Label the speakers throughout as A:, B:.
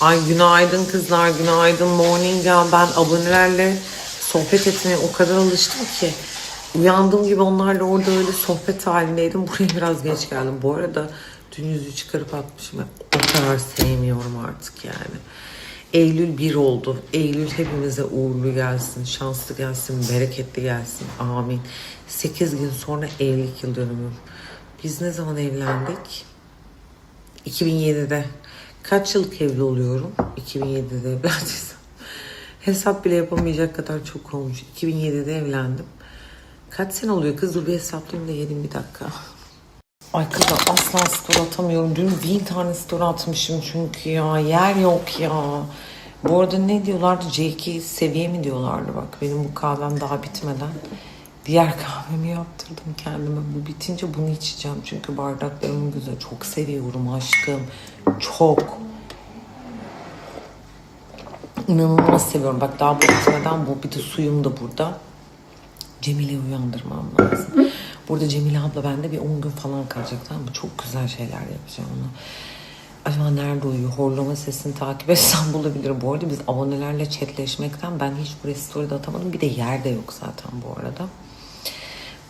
A: Ay günaydın kızlar, günaydın morning ya. Ben abonelerle sohbet etmeye o kadar alıştım ki. Uyandığım gibi onlarla orada öyle sohbet halindeydim. Buraya biraz geç geldim. Bu arada dün yüzü çıkarıp atmışım. O kadar sevmiyorum artık yani. Eylül 1 oldu. Eylül hepimize uğurlu gelsin, şanslı gelsin, bereketli gelsin. Amin. 8 gün sonra evlilik yıl dönümüm. Biz ne zaman evlendik? 2007'de. Kaç yıllık evli oluyorum? 2007'de evlendiysem. Hesap bile yapamayacak kadar çok olmuş. 2007'de evlendim. Kaç sene oluyor kız? Dur bir hesaplayayım da yedim bir dakika. Ay kızlar asla story atamıyorum. Dün bin tane story atmışım çünkü ya. Yer yok ya. Bu arada ne diyorlardı? C2 seviye mi diyorlardı bak. Benim bu kahvem daha bitmeden. Diğer kahvemi yaptırdım kendime. Bu bitince bunu içeceğim. Çünkü bardaklarım güzel. Çok seviyorum aşkım. Çok. İnanılmaz seviyorum. Bak daha bu bitmeden bu. Bir de suyum da burada. Cemile'yi uyandırmam lazım. Burada Cemile abla bende bir 10 gün falan kalacak tamam mı? Çok güzel şeyler yapacağım ona. Acaba nerede uyuyor? Horlama sesini takip etsem bulabilir. Bu arada biz abonelerle chatleşmekten ben hiç buraya story de atamadım. Bir de yer de yok zaten bu arada.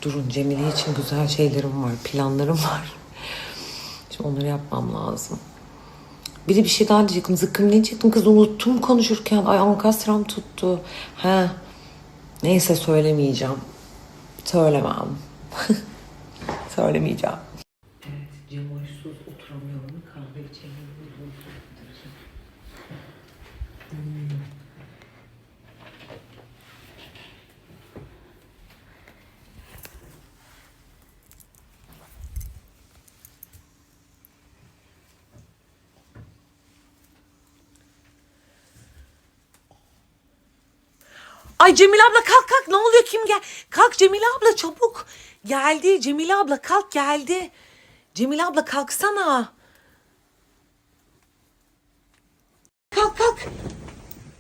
A: Durun Cemile için güzel şeylerim var. Planlarım var. Şimdi onları yapmam lazım. Bir de bir şey daha diyecektim. Zıkkım ne diyecektim kız unuttum konuşurken. Ay ankastram tuttu. He. Neyse söylemeyeceğim. Söylemem. Söylemeyeceğim. Evet, oturamıyorum. Kahve içemiyorum. Ay Cemile abla kalk kalk ne oluyor kim gel? Kalk Cemile abla çabuk. Geldi Cemile abla kalk geldi. Cemile abla kalksana. Kalk kalk.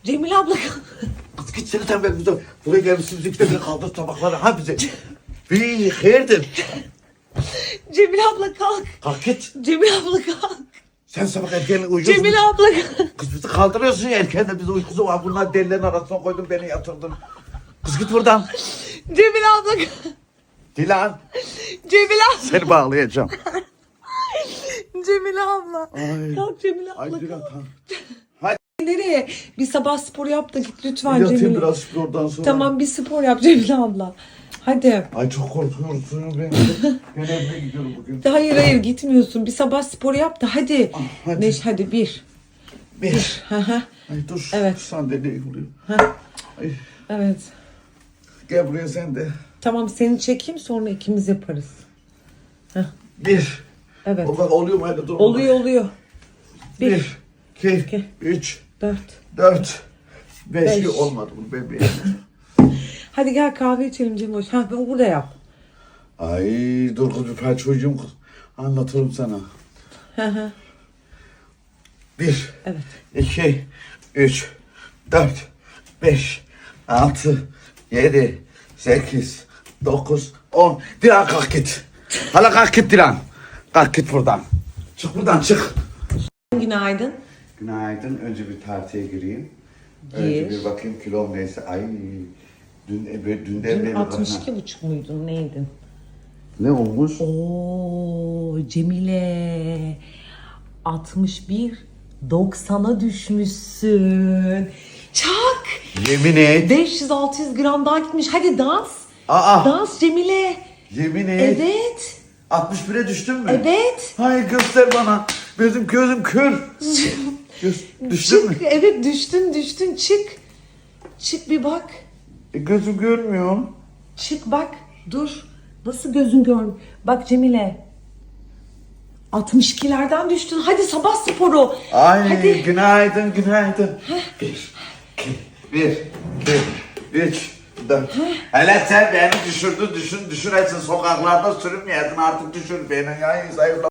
A: Cemile abla kalk.
B: Kız gitsene sen ben burada. Buraya gelmişsin bizimkiler bile kaldır tabakları. Ha bize. Bir hayırdır?
A: Cemile abla kalk.
B: Kalk git.
A: Cemile abla kalk.
B: Sen sabah erken uyuyorsun.
A: Cemile abla.
B: Kız bizi kaldırıyorsun ya erken de biz uykusu var. Bunlar delilerin arasına koydun beni yatırdın. Kız git buradan.
A: Cemile abla.
B: Dilan.
A: Cemile abla.
B: Seni bağlayacağım.
A: Cemile abla.
B: Ay.
A: Kalk Cemile abla
B: Ay. Dilan tamam.
A: Nereye? Bir sabah spor yap da git lütfen
B: yatayım
A: Cemile.
B: biraz spordan sonra.
A: Tamam bir spor yap Cemile abla. Hadi.
B: Ay çok korkuyorsun ben. ben evine gidiyorum bugün.
A: Hayır hayır gitmiyorsun. Bir sabah spor yap da hadi.
B: Ah, hadi.
A: Neş hadi bir.
B: Bir.
A: Hı hı.
B: Ay dur.
A: Evet.
B: Sandalyeyi vuruyorum. Ay,
A: evet.
B: gel buraya sen de.
A: Tamam seni çekeyim sonra ikimiz yaparız.
B: Bir.
A: Evet.
B: O oluyor mu öyle dur.
A: Oluyor oluyor. Bir,
B: Bir, iki,
A: iki.
B: üç,
A: dört.
B: dört, beş.
A: Beş.
B: Olmadı bu bebeğim.
A: Hadi gel kahve içelim Cemoş. Ha ben burada yap.
B: Ay dur kız bir parça çocuğum kız. Anlatırım sana.
A: Hı hı.
B: Bir,
A: evet.
B: iki, üç, dört, beş, altı, yedi, sekiz, dokuz, on. Dilan kalk git. Hala kalk git Dilan. Kalk git buradan. Çık buradan çık.
A: Günaydın.
B: Günaydın. Önce bir tartıya gireyim.
A: Gir.
B: Önce bir bakayım kilom neyse. Ay dün dün, dün de
A: Dün
B: benim-
A: 62 buçuk muydun neydin?
B: Ne olmuş?
A: Oo Cemile 61 90'a düşmüşsün. Çak!
B: Yemin et.
A: 500-600 gram daha gitmiş. Hadi dans.
B: Aa
A: Dans Cemile.
B: yemin et.
A: Evet.
B: 61'e düştün mü?
A: Evet.
B: Hay göster bana. Gözüm gözüm kör. Göz, düştün mü?
A: Çık. Evet düştün düştün. Çık. Çık bir bak.
B: E, gözüm görmüyor.
A: Çık bak. Dur. Nasıl gözün görmüyor? Bak Cemile. 62'lerden düştün. Hadi sabah sporu.
B: Ay
A: Hadi.
B: günaydın günaydın. Bir, iki, bir, iki, üç, dört. Hele sen beni düşürdün düşün düşüresin sokaklarda sürünmeyesin artık düşür beni. Ay zayıfla.